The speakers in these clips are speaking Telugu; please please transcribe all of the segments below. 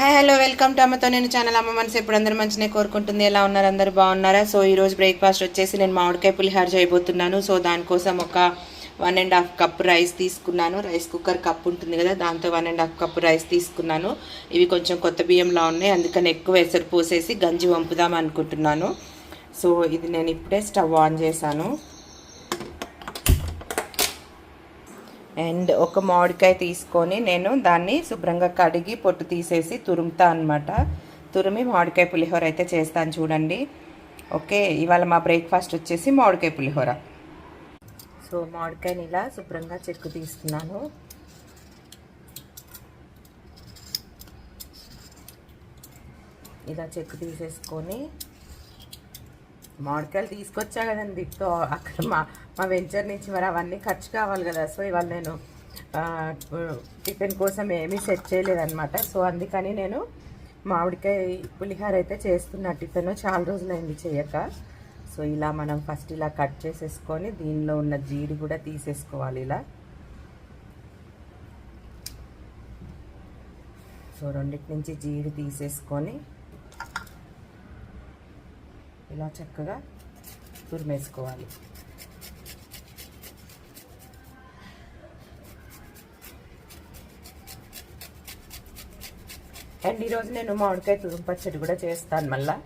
హాయ్ హలో వెల్కమ్ టు అమ్మతో నేను ఛానల్ అమ్మ మనసు ఎప్పుడు అందరూ మంచిగా కోరుకుంటుంది. ఎలా ఉన్నారు? అందరు బాగున్నారా? సో ఈరోజు బ్రేక్ఫాస్ట్ వచ్చేసి నేను మామిడికాయ పులిహార చేయబోతున్నాను. సో దానికోసం ఒక one and half cup rice తీసుకున్నాను. రైస్ కుక్కర్ కప్ ఉంటుంది కదా దాంతో one and half cup rice తీసుకున్నాను. ఇవి కొంచెం కొత్త బియ్యంలా ఉన్నాయి. అందుకని ఎక్కువ ఎసరు పోసేసి గంజి వంపుదాం అనుకుంటున్నాను. సో ఇది నేను ఇప్పుడే స్టవ్ ఆన్ చేశాను. అండ్ ఒక మామిడికాయ తీసుకొని నేను దాన్ని శుభ్రంగా కడిగి పొట్టు తీసేసి తురుముతా అనమాట తురిమి మామిడికాయ పులిహోర అయితే చేస్తాను చూడండి. ఓకే ఇవాళ మా బ్రేక్ఫాస్ట్ వచ్చేసి మామిడికాయ పులిహోర. సో మామిడికాయని ఇలా శుభ్రంగా చెక్కు తీసుకున్నాను. ఇలా చెక్కు తీసేసుకొని మామిడికాయలు తీసుకొచ్చా కదండి. అక్కడ మా మా వెంచర్ నుంచి మరి అవన్నీ ఖర్చు కావాలి కదా. సో ఇవాళ నేను టిఫిన్ కోసం ఏమీ సెట్ చేయలేదన్నమాట. సో అందుకని నేను మామిడికాయ పులిహార అయితే చేస్తున్నా. టిఫిన్ చాలా రోజులైంది చేయక. సో ఇలా మనం ఫస్ట్ ఇలా కట్ చేసేసుకొని దీనిలో ఉన్న జీడి కూడా తీసేసుకోవాలి ఇలా. సో రెండింటి నుంచి జీడి తీసేసుకొని ఇలా చక్కగా తురిమేసుకోవాలి. అండ్ ఈరోజు నేను మామిడికాయ తురుము పచ్చడి కూడా చేస్తాను మళ్ళీ.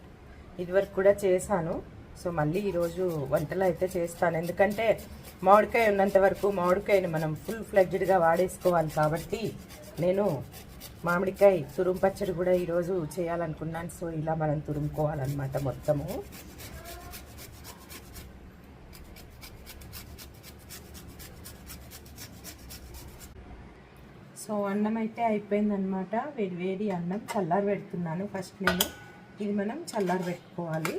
ఇదివరకు కూడా చేశాను. సో మళ్ళీ ఈరోజు వంటలు అయితే చేస్తాను. ఎందుకంటే మామిడికాయ ఉన్నంత వరకు మామిడికాయని మనం ఫుల్ ఫ్లెడ్జ్డ్గా వాడేసుకోవాలి కాబట్టి నేను మామిడికాయ తురుము పచ్చడి కూడా ఈరోజు చేయాలనుకున్నాను. సో ఇలా మనం తురుముకోవాలన్నమాట మొత్తము. సో అన్నం అయితే అయిపోయిందనమాట వేడి వేడి అన్నం చల్లారి పెడుతున్నాను ఫస్ట్ నేను. ఇది మనం చల్లారి పెట్టుకోవాలి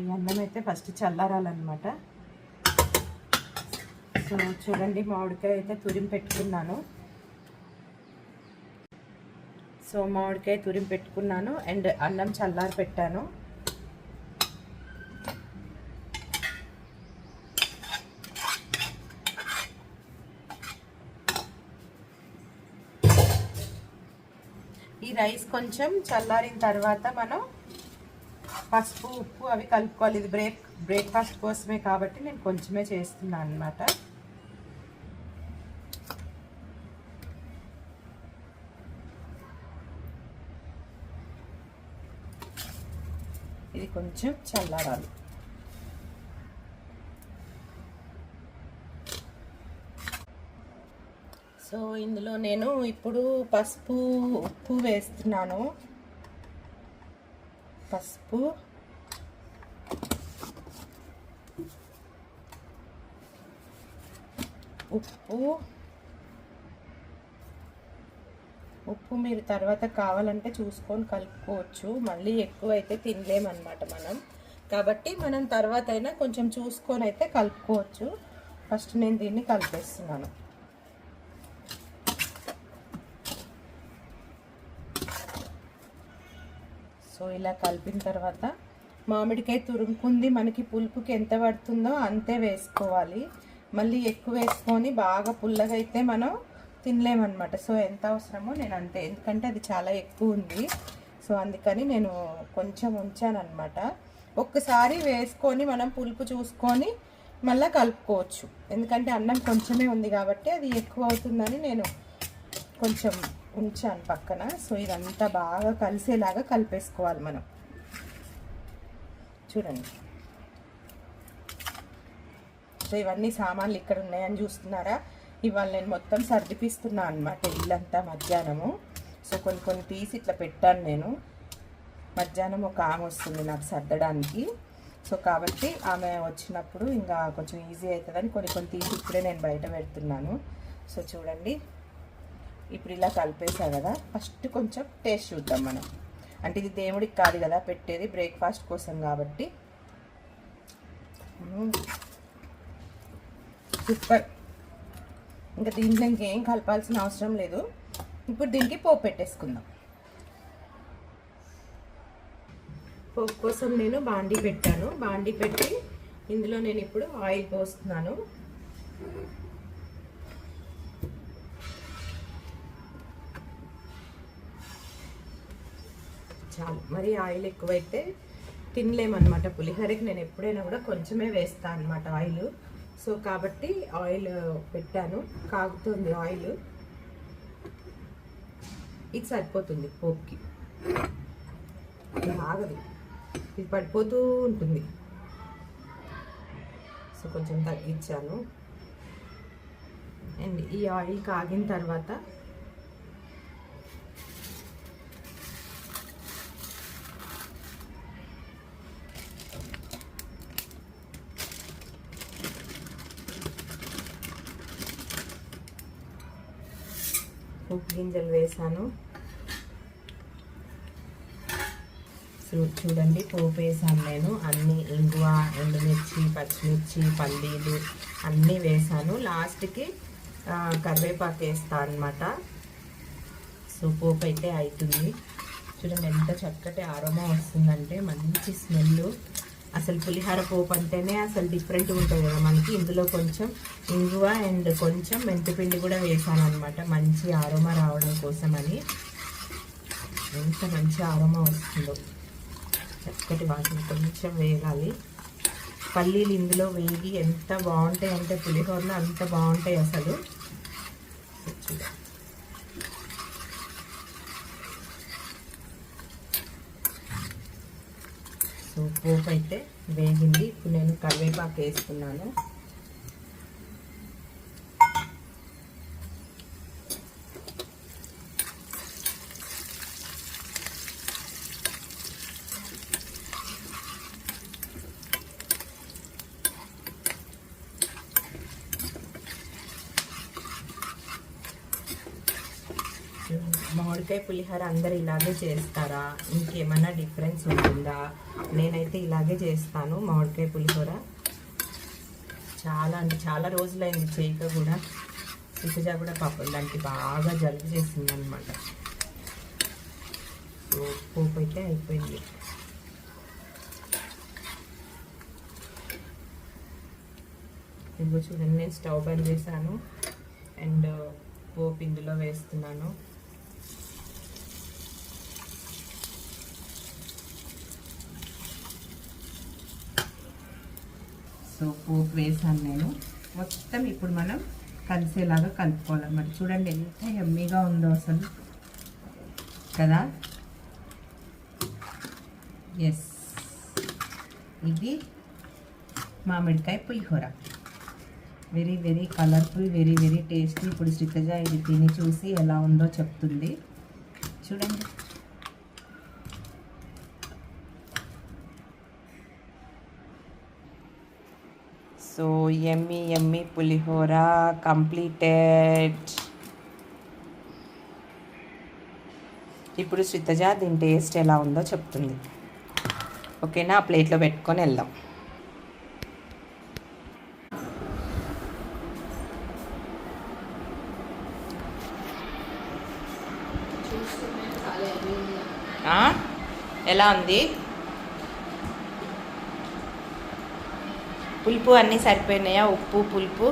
ఈ అన్నం అయితే ఫస్ట్ చల్లారాలన్నమాట. సో చూడండి మామిడికాయ అయితే తురిమి పెట్టుకున్నాను. సో మామిడికాయ తురిమి పెట్టుకున్నాను అండ్ అన్నం చల్లారి పెట్టాను. ఈ రైస్ కొంచెం చల్లారిన తర్వాత మనం పసుపు ఉప్పు అవి కలుపుకోవాలి. ఇది బ్రేక్ బ్రేక్ఫాస్ట్ కోసమే కాబట్టి నేను కొంచెమే చేస్తున్నాను అనమాట ఇది కొంచెం చల్లారాలి. సో ఇందులో నేను ఇప్పుడు పసుపు ఉప్పు వేస్తున్నాను. పసుపు. ఉప్పు. ఉప్పు మీరు తర్వాత కావాలంటే చూసుకొని కలుపుకోవచ్చు. మళ్ళీ ఎక్కువ అయితే తినలేమన్నమాట మనం. కాబట్టి మనం తర్వాత అయినా కొంచెం చూసుకొని అయితే కలుపుకోవచ్చు. ఫస్ట్ నేను దీన్ని కలిపేస్తున్నాను. సో ఇలా కలిపిన తర్వాత మామిడికాయ తురుముకుంది. మనకి పులుపుకి ఎంత పడుతుందో అంతే వేసుకోవాలి. మళ్ళీ ఎక్కువ వేసుకొని బాగా పుల్లగా అయితే మనం తినలేమన్నమాట. సో ఎంత అవసరమో నేను అంతే. ఎందుకంటే అది చాలా ఎక్కువ ఉంది. సో అందుకని నేను కొంచెం ఉంచానమాట ఒక్కసారి వేసుకొని మనం పులుపు చూసుకొని మళ్ళీ కలుపుకోవచ్చు. ఎందుకంటే అన్నం కొంచెమే ఉంది కాబట్టి అది ఎక్కువ అవుతుందని నేను కొంచెం ఉంచాను పక్కన. సో ఇదంతా బాగా కలిసేలాగా కలిపేసుకోవాలి మనం. చూడండి. సో ఇవన్నీ సామాన్లు ఇక్కడ ఉన్నాయని చూస్తున్నారా? ఇవాళ నేను మొత్తం సర్దిపిస్తున్నా అనమాట ఇల్లంతా మధ్యాహ్నము. సో కొన్ని కొన్ని తీసి ఇట్లా పెట్టాను నేను. మధ్యాహ్నం ఒక ఆమె వస్తుంది నాకు సర్దడానికి. సో కాబట్టి ఆమె వచ్చినప్పుడు ఇంకా కొంచెం ఈజీ అవుతుందని కొన్ని కొన్ని తీసి ఇప్పుడే నేను బయట పెడుతున్నాను. సో చూడండి. ఇప్పుడు ఇలా కలిపేసా కదా ఫస్ట్ కొంచెం టేస్ట్ చూద్దాం మనం. అంటే ఇది దేవుడికి కాదు కదా పెట్టేది బ్రేక్ఫాస్ట్ కోసం కాబట్టి. సూపర్. ఇంకా దీంట్లో ఇంకేం కలపాల్సిన అవసరం లేదు. ఇప్పుడు దీనికి పోపు పెట్టేసుకుందాం. పోపు కోసం నేను బాండీ పెట్టాను. బాండీ పెట్టి ఇందులో నేను ఇప్పుడు ఆయిల్ పోస్తున్నాను. చాలు. మరి ఆయిల్ ఎక్కువైతే తినలేమన్నమాట పులిహోరకి. నేను ఎప్పుడైనా కూడా కొంచెమే వేస్తాను అనమాట ఆయిల్. సో కాబట్టి ఆయిల్ పెట్టాను. కాగుతుంది ఆయిల్. ఇది సరిపోతుంది పోప్కి. ఆగదు ఇది పడిపోతూ ఉంటుంది. సో కొంచెం తగ్గించాను. అండ్ ఈ ఆయిల్ కాగిన తర్వాత ఉప్పు గింజలు వేసాను. సో చూడండి పోపు వేసాను నేను. అన్నీ ఇంగువ ఎండుమిర్చి పచ్చిమిర్చి పల్లీలు అన్నీ వేసాను. లాస్ట్కి కరివేపాకు వేస్తాను అనమాట సో పోపు అయితే అవుతుంది చూడండి ఎంత చక్కటి ఆరోమా వస్తుందంటే మంచి స్మెల్ అసలు పులిహార పోపు అంటేనే అసలు డిఫరెంట్ ఉంటుంది కదా. మనకి ఇందులో కొంచెం ఇంగువ అండ్ కొంచెం మెంతిపిండి కూడా వేసాను అనమాట మంచి ఆరోమా రావడం కోసమని. ఎంత మంచి ఆరోమా వస్తుందో. చక్కటి వాటిని కొంచెం వేగాలి. పల్లీలు ఇందులో వేగి ఎంత బాగుంటాయి అంటే పులిహోరలో అంత బాగుంటాయి అసలు. చూడండి సో పోపు అయితే వేగింది. ఇప్పుడు నేను కరివేపాకు వేసుకున్నాను. మామిడికాయ పులిహోర అందరు ఇలాగే చేస్తారా? ఇంకేమన్నా డిఫరెన్స్ ఉంటుందా? నేనైతే ఇలాగే చేస్తాను మామిడికాయ పులిహోర. చాలా అంటే చాలా రోజులైంది చేయక కూడా. సుఖజ కూడా పాపం దానికి బాగా జలుబు చేసింది అనమాట పోపు అయితే అయిపోయింది. ఇంకో చూడండి నేను స్టవ్ బంద్ చేశాను. అండ్ పోపు ఇందులో వేస్తున్నాను. సో పోపు వేసాను నేను. మొత్తం ఇప్పుడు మనం కలిసేలాగా కలుపుకోవాలన్నమాట చూడండి ఎంత ఎమ్మీగా ఉందో అసలు. కదా? ఎస్ ఇది మామిడికాయ పులిహోర. Very very colourful very very tasty ఇప్పుడు శ్రీతజ ఇది తిని చూసి ఎలా ఉందో చెప్తుంది. చూడండి. సో ఎమ్మి ఎమ్మి పులిహోర కంప్లీటెడ్ ఇప్పుడు శ్రీతజ దీని టేస్ట్ ఎలా ఉందో చెప్తుంది. ఓకేనా? ఆ ప్లేట్లో పెట్టుకొని వెళ్దాం? ఎలా ఉంది? పులుపు అన్నీ సరిపోయినాయా? ఉప్పు పులుపు.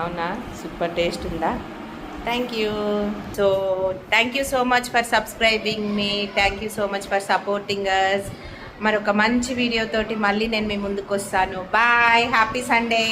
అవునా? సూపర్ టేస్ట్ ఉందా? Thank you so thank you so much for subscribing me thank you so much for supporting us మరొక మంచి వీడియోతోటి మళ్ళీ నేను మీ ముందుకు వస్తాను బాయ్ హ్యాపీ సండే